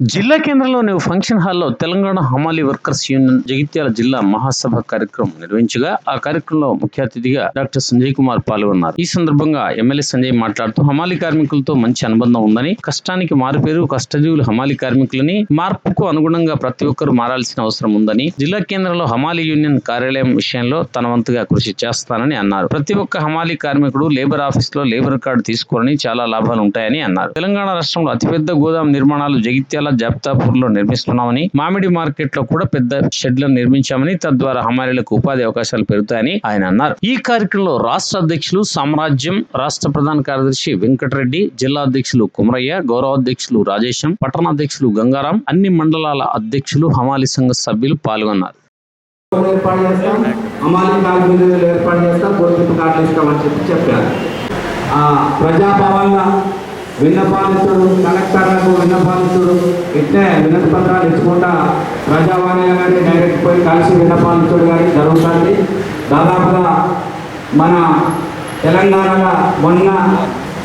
జిల్లా కేంద్రంలోని ఓ ఫంక్షన్ హాల్లో తెలంగాణ హమాలి వర్కర్స్ యూనియన్ జగిత్యాల జిల్లా మహాసభ కార్యక్రమం నిర్వహించగా ఆ కార్యక్రమంలో ముఖ్య అతిథిగా డాక్టర్ సంజయ్ కుమార్ పాల్గొన్నారు. ఈ సందర్భంగా ఎమ్మెల్యే సంజయ్ మాట్లాడుతూ హమాలి కార్మికులతో మంచి అనుబంధం ఉందని కష్టానికి మారుపేరు కష్టజీవులు హమాలి కార్మికులని మార్పుకు అనుగుణంగా ప్రతి ఒక్కరూ మారాల్సిన అవసరం ఉందని జిల్లా కేంద్రంలో హమాలి యూనియన్ కార్యాలయం విషయంలో తన వంతుగా కృషి చేస్తానని అన్నారు. ప్రతి ఒక్క హమాలి కార్మికుడు లేబర్ ఆఫీస్లో లేబర్ కార్డు తీసుకోరని చాలా లాభాలు ఉంటాయని అన్నారు. తెలంగాణ రాష్ట్రంలో అతిపెద్ద గోదాం నిర్మాణాలు జగిత్యాల జాప్తాపూర్లో నిర్మిస్తున్నామని మామిడి మార్కెట్లో కూడా పెద్ద షెడ్లను నిర్మించామని తద్వారా హమాలీలకు ఉపాధి అవకాశాలు పెరుగుతాయని ఆయన అన్నారు. ఈ కార్యక్రమంలో రాష్ట్ర అధ్యక్షులు సామ్రాజ్యం రాష్ట్ర ప్రధాన కార్యదర్శి వెంకటరెడ్డి జిల్లా అధ్యక్షులు కుమరయ్య గౌరవ అధ్యక్షులు రాజేశం పట్టణాధ్యక్షులు గంగారాం అన్ని మండలాల అధ్యక్షులు హమాలి సంఘ సభ్యులు పాల్గొన్నారు. ఏర్పాటు చేస్తాం విన్నపాలిస్తుడు కలెక్టర్లకు విన్నపాలిస్తుడు ఇట్లే వినతి పత్రాలు ఇచ్చుకుంటా ప్రజావాణి కానీ డైరెక్ట్ పోయి కలిసి విన్నపాలిస్తుడు కానీ జరుగుతుంది. దాదాపుగా మన తెలంగాణలో మొన్న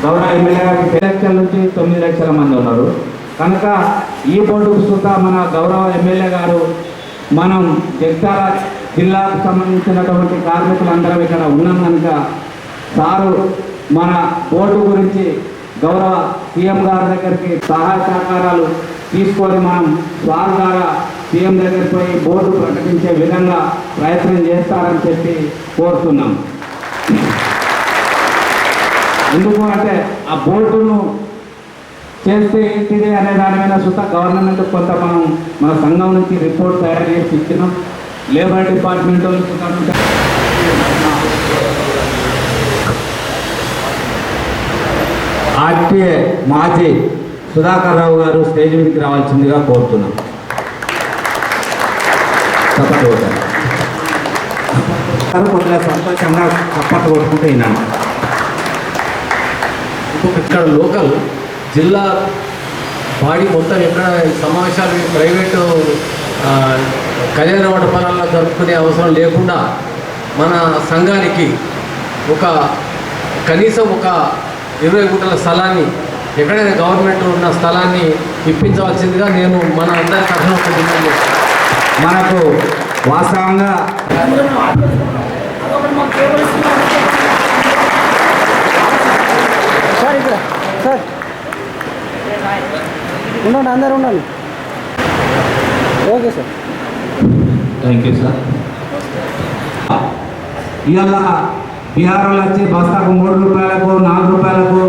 గౌరవ ఎమ్మెల్యే గారికి లక్షల నుంచి తొమ్మిది లక్షల మంది ఉన్నారు. కనుక ఈ బోర్డుకు సుతా మన గౌరవ ఎమ్మెల్యే గారు మనం జగిత్యాల జిల్లాకు సంబంధించినటువంటి కార్మికులందరం ఇక్కడ ఉన్నాం కనుక సారు మన బోర్డు గురించి గౌరవ సీఎం గారి దగ్గరికి సహాయ సహకారాలు తీసుకొని మనం సార్ ద్వారా సీఎం దగ్గరికి పోయి బోర్డు ప్రకటించే విధంగా ప్రయత్నం చేస్తారని చెప్పి కోరుతున్నాం. ఎందుకు అంటే ఆ బోర్డును చేస్తే ఏంటిది అనే దాని మీద సుత గవర్నమెంట్ కొంత మనం మన సంఘం నుంచి రిపోర్ట్ తయారు చేసి ఇచ్చినాం. లేబర్ డిపార్ట్మెంట్ వాళ్ళు సుత కొంత- ఆర్టీఏ మాజీ సుధాకర్ రావు గారు స్టేజ్ మీదకి రావాల్సిందిగా కోరుతున్నాం చప్పట్లు కొట్టారు. కొద్దిగా సంతోషంగా చప్పట్లు కొట్టుకుంటూ విన్నాను ఇక్కడ లోకల్ జిల్లా బాడీ మొత్తం ఎక్కడ సమావేశాలు ప్రైవేటు కళ్యాణ మండపాలలో జరుపుకునే అవసరం లేకుండా మన సంఘానికి ఒక కనీసం ఒక ఇరవై గుంటల స్థలాన్ని ఎక్కడైనా గవర్నమెంట్ ఉన్న స్థలాన్ని ఇప్పించవలసిందిగా నేను మన అందరి డిమాండ్ చేస్తాను. మనకు వాస్తవంగా సార్ ఇక్కడ సార్. ఉండండి అందరు ఉండండి. Okay sir. Thank you sir. ఇవాళ బీహార్ వాళ్ళు వచ్చి బస్తాకు మూడు రూపాయలకు నాలుగు రూపాయలకు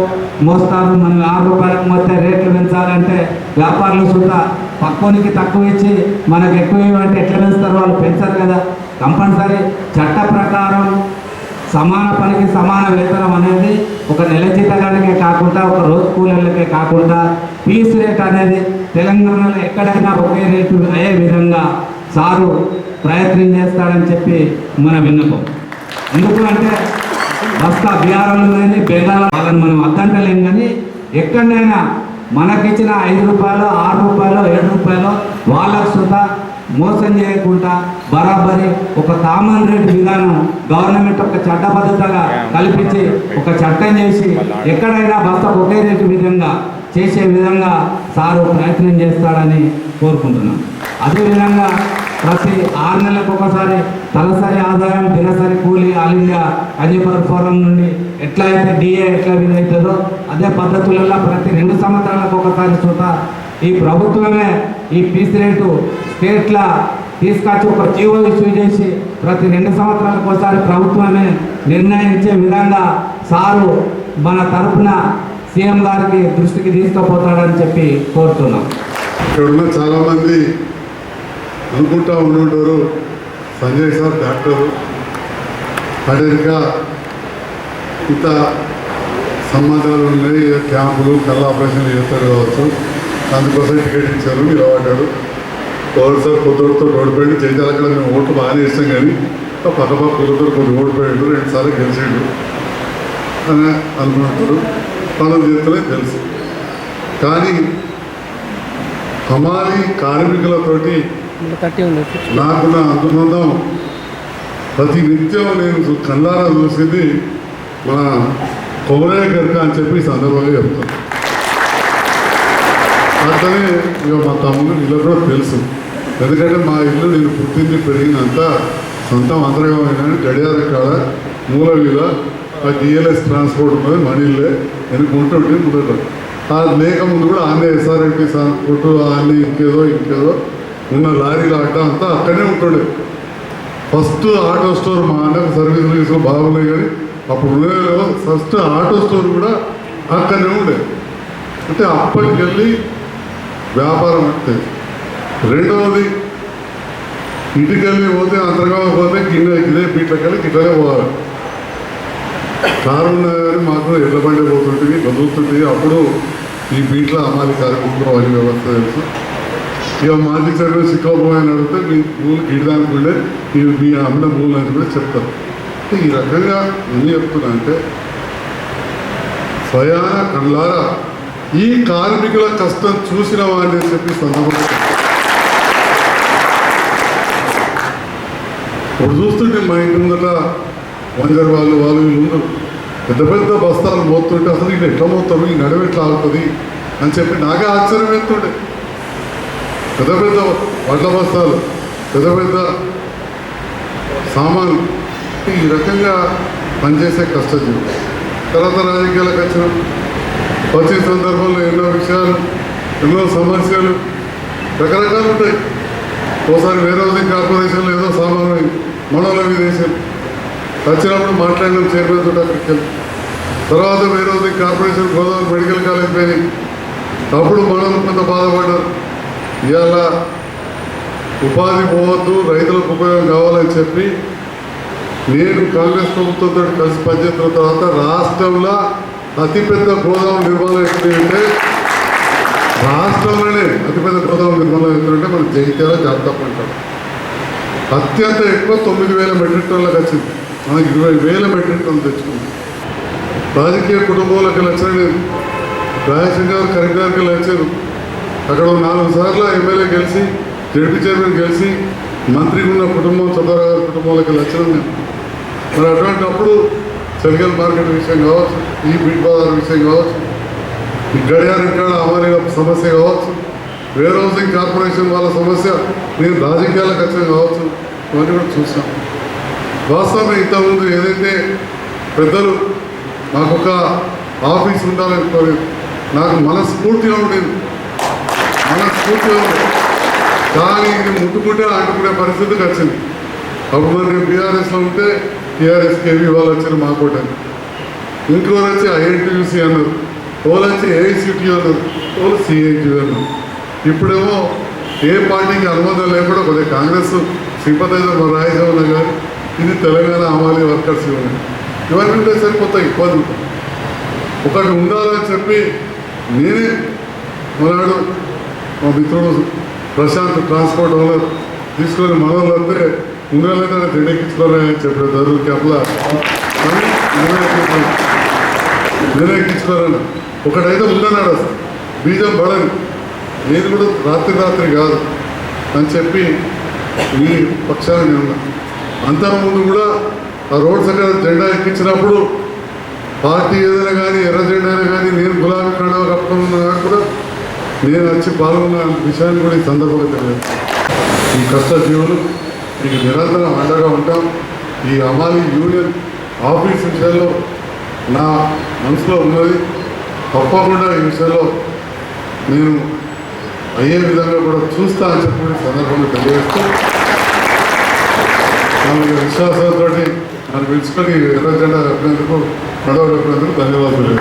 మోస్తారు. మనం ఆరు రూపాయలకు మొత్తం రేట్లు పెంచాలంటే వ్యాపారులు సుద్ధా పక్కోనికి తక్కువ ఇచ్చి మనకు ఎక్కువ ఇవ్వంటే ఎట్లా పెంచుతారు? వాళ్ళు పెంచరు కదా. కంపల్సరీ చట్ట ప్రకారం సమాన పనికి సమాన వేతనం అనేది ఒక నెల జీతగానికే కాకుండా ఒక రోజు కూలీలకే కాకుండా పీస్ రేట్ అనేది తెలంగాణలో ఎక్కడైనా ఒకే రేటు అయ్యే విధంగా సారు ప్రయత్నం చేస్తాడని చెప్పి మన విన్నపం. ఎందుకు అంటే బస్తా బీహార్లో కానీ బెంగాల్ వాళ్ళని మనం అద్దంటలేం కానీ ఎక్కడైనా మనకిచ్చిన ఐదు రూపాయలు ఆరు రూపాయలు ఏడు రూపాయలు వాళ్ళకు సుతా మోసం చేయకుండా బరాబరి ఒక కామన్ రేట్ విధానం గవర్నమెంట్ ఒక చట్టబద్ధతగా కల్పించి ఒక చట్టం చేసి ఎక్కడైనా బస్తా ఒకే రేటు విధంగా చేసే విధంగా సారు ప్రయత్నం చేస్తాడని కోరుకుంటున్నాం. అదేవిధంగా ప్రతి ఆరు నెలలకు ఒకసారి తలసరి ఆదాయం దినసరి కూలి ఆల్ ఇండియా అజీపర్ ఫోరం నుండి ఎట్లా అయితే డిఏ ఎట్లా వీలవుతుందో అదే పద్ధతులలో ప్రతి రెండు సంవత్సరాలకు ఒకసారి చూత ఈ ప్రభుత్వమే ఈ పీస్ రేటు స్టేట్ల తీసుకొచ్చి ఒక జీవో ఇష్యూ చేసి ప్రతి రెండు సంవత్సరాలకు ఒకసారి ప్రభుత్వమే నిర్ణయించే విధంగా సారు మన తరఫున సీఎం గారికి దృష్టికి తీసుకుపోతాడని చెప్పి కోరుతున్నాం. ఇక్కడ ఉన్న చాలామంది అనుకుంటా ఉండుంటారు సంజయ్ సార్ డాక్టరు. అదేవిధంగా ఇంత సంబంధాలు ఉన్నాయి. క్యాంపులు కళ్ళ ఆపరేషన్లు చేస్తారు కావచ్చు. అందుకోసం టికెట్ ఇచ్చారు నిలబడ్డాడు పవర్ సార్ కొద్దితో ఓడిపోయాడు జైతాల కూడా మేము ఓట్లు బాగానే ఇస్తాం కానీ పక్కపక్క పక్క పక్క కుదురుతో కొద్ది ఓడిపోయాడు రెండుసార్లు గెలిచాడు అని అనుకుంటారు. పనులు చేస్తలే తెలుసు. కానీ హమాలి కార్మికులతోటి నాకు నా అనుబంధం ప్రతి నిత్యం నేను కళ్ళారా చూసేది మన కొబ్బరి గరక అని చెప్పి సందర్భంగా చెప్తాను. అట్లనే ఇక మా తమ్ముడు ఇల్లు కూడా తెలుసు. ఎందుకంటే మా ఇల్లు నేను పుట్టింది పెరిగినంత సొంతం అంతర్గమైన గడియార కాడ మూల మీద ఆ డిఎల్ఎస్ ట్రాన్స్పోర్ట్ ఉన్నది మన ఇల్లే. వెనక ఉంటుంటే ముందట. ఆ లేక ముందు కూడా ఆనే ఎస్ఆర్ఎంపీ ట్రాన్స్పోర్ట్ ఆ ఇంకేదో ఇంకేదో. ఉన్న లారీ అడ్డ అంతా అక్కడనే ఉంటుండే. ఫస్ట్ ఆటో స్టోర్ మా అన్నకు సర్వీసులు తీసుకుని బాగున్నాయి కానీ అప్పుడు ఉండేదో ఫస్ట్ ఆటో స్టోర్ కూడా అక్కడనే ఉండే. అంటే అప్పటికి వెళ్ళి వ్యాపారం అంటే రెండవది ఇంటికెళ్ళి పోతే అంతగా పోతే గిన్నె గిన్నె బీట్లకెళ్ళి గిట్లనే పోవాలి. కారు ఉన్నది కానీ మాకు ఎడ్ల బండి పోతుంటుంది కదులుతుంటుంది అప్పుడు ఈ బీట్ల అమ్మాలి కార్యక్రమంలో అని వ్యవస్థ తెలుసు. ఇక మాజీ సర్వీస్ అని అడిగితే మీ భూమి గిడదానికి మీరు మీ మీ అమ్మిన భూములు అని కూడా చెప్తారు. అంటే ఈ రకంగా ఎన్ని చెప్తున్నా అంటే స్వయాన కళ్ళారా ఈ కార్మికుల కష్టం చూసిన వాడిని చెప్పి సందర్భంగా ఇప్పుడు చూస్తుంటే మా ఇంటి ముందట వంజర్ వాళ్ళు వాళ్ళు వీళ్ళు పెద్ద పెద్ద బస్తాలు మోస్తుంటే అసలు ఇది ఎట్లా మోతారు ఈ నడువు ఎట్లా అని చెప్పి నాకే ఆశ్చర్యం ఎత్తుండే పెద్ద పెద్ద వడ్ల బస్తాలు పెద్ద పెద్ద సామాన్లు. ఈ రకంగా పనిచేసే కష్టజీవి తర్వాత రాజకీయాలకు వచ్చిన వచ్చిన సందర్భంలో ఎన్నో విషయాలు ఎన్నో సమస్యలు రకరకాలు ఉంటాయి. ఒకసారి వేరే హౌసింగ్ కార్పొరేషన్లో ఏదో సామాన్లు మనలో విదేశం వచ్చినప్పుడు మాట్లాడినాం చైర్మన్ తోటి అక్కడికి తర్వాత వేరే housing corporation Godavari medical college పోయి అప్పుడు మనం కొంత బాధపడ్డారు. ఇవాళ ఉపాధి పోవద్దు రైతులకు ఉపయోగం కావాలని చెప్పి నేను కాంగ్రెస్ ప్రభుత్వంతో కలిసి పనిచేసిన తర్వాత రాష్ట్రంలో అతిపెద్ద గోదాం నిర్మాణం ఎక్కడంటే రాష్ట్రంలోనే అతిపెద్ద గోదాం నిర్మాణం ఎక్కడంటే మన జైత్యాల జాబితాపు అంటారు అత్యంత ఎక్కువ తొమ్మిది వేల మెట్రిక్ టన్నులకు వచ్చింది. మనకి ఇరవై వేల మెట్రిక్ టన్నులు తెచ్చుకుంది రాజకీయ కుటుంబంలోకి వచ్చిన నేను రాజశేఖర్ గారు కరీంనగర్కి వచ్చారు అక్కడ నాలుగు సార్లు ఎమ్మెల్యే గెలిచి జడ్పీ చైర్మన్ గెలిచి మంత్రికి ఉన్న కుటుంబం చంద్రరావు గారి కుటుంబంలోకి వచ్చినాం నేను. మరి అటువంటిప్పుడు సెలికల్ మార్కెట్ విషయం కావచ్చు ఈ బిడ్ బజార్ విషయం కావచ్చు ఈ గడియార ఇక్కడ సమస్య కావచ్చు వేర్ హౌసింగ్ కార్పొరేషన్ వాళ్ళ సమస్య నేను రాజకీయాలకు వచ్చిన కావచ్చు ఇవన్నీ కూడా చూసాం వాస్తవం ఇంతకుముందు ఏదైతే పెద్దలు నాకు ఒక ఆఫీస్ ఉండాలని కోరేది నాకు మనస్ఫూర్తిగా ఉండేది కానీ ఇది ముట్టుకుంటే అంటుకునే పరిస్థితికి వచ్చింది అప్పుడు మరి బీఆర్ఎస్లో ఉంటే టీఆర్ఎస్ కేవీ వాళ్ళు వచ్చారు మా కోటని ఇంకోరు వచ్చి ఐఎన్టీయూసీ అన్నారు. వాళ్ళు వచ్చి ఏఐసిటీ అన్నారు. వాళ్ళు సిఐటీ అన్నారు. ఇప్పుడేమో ఏ పార్టీకి అనుబంధం లేకుండా కొద్దిగా కాంగ్రెస్ సింపతైజర్ మన రాయజం ఉన్నా కానీ ఇది తెలంగాణ అమాలి వర్కర్స్ యూనియన్. ఇవన్నీ ఉంటే సరిపోతాయి ఇబ్బంది. ఒకటి ఉండాలని చెప్పి నేనే మనాడు మా మిత్రుడు ప్రశాంత్ ట్రాన్స్పోర్ట్ ఓనర్ తీసుకొని మనోళ్ళంటే ఉండాలంటే అని చెప్పారు దరువు క్యాప్లా నిర్ణయించుకోవాలని ఒకటైతే ఉండనాడు అసలు. బీజం పడని. నేను కూడా రాత్రి రాత్రి కాదు అని చెప్పి ఈ పక్షాన్ని నేను అంతకుముందు కూడా ఆ రోడ్ సైడ్ జెండా ఎక్కించినప్పుడు పార్టీ ఏదైనా కానీ ఎర్ర జెండా అయినా కానీ నేను గులాబీ కండవ కప్పుకున్నా నేను వచ్చి పాల్గొన్న విషయాన్ని కూడా ఈ సందర్భంగా తెలియదు ఈ కష్టజీవులు మీకు నిరంతరం అండగా ఉంటాం. ఈ అమాలి యూనియన్ ఆఫీస్ విషయంలో నా మనసులో ఉన్నది. తప్పకుండా ఈ విషయంలో నేను అయ్యే విధంగా కూడా చూస్తా అని చెప్పి కూడా సందర్భంగా తెలియజేస్తూ నాకు విశ్వాసంతో నన్ను పిలుచుకొని ఎర్ర జెండా చెప్పినందుకు పడవ కప్పినందుకు ధన్యవాదాలు.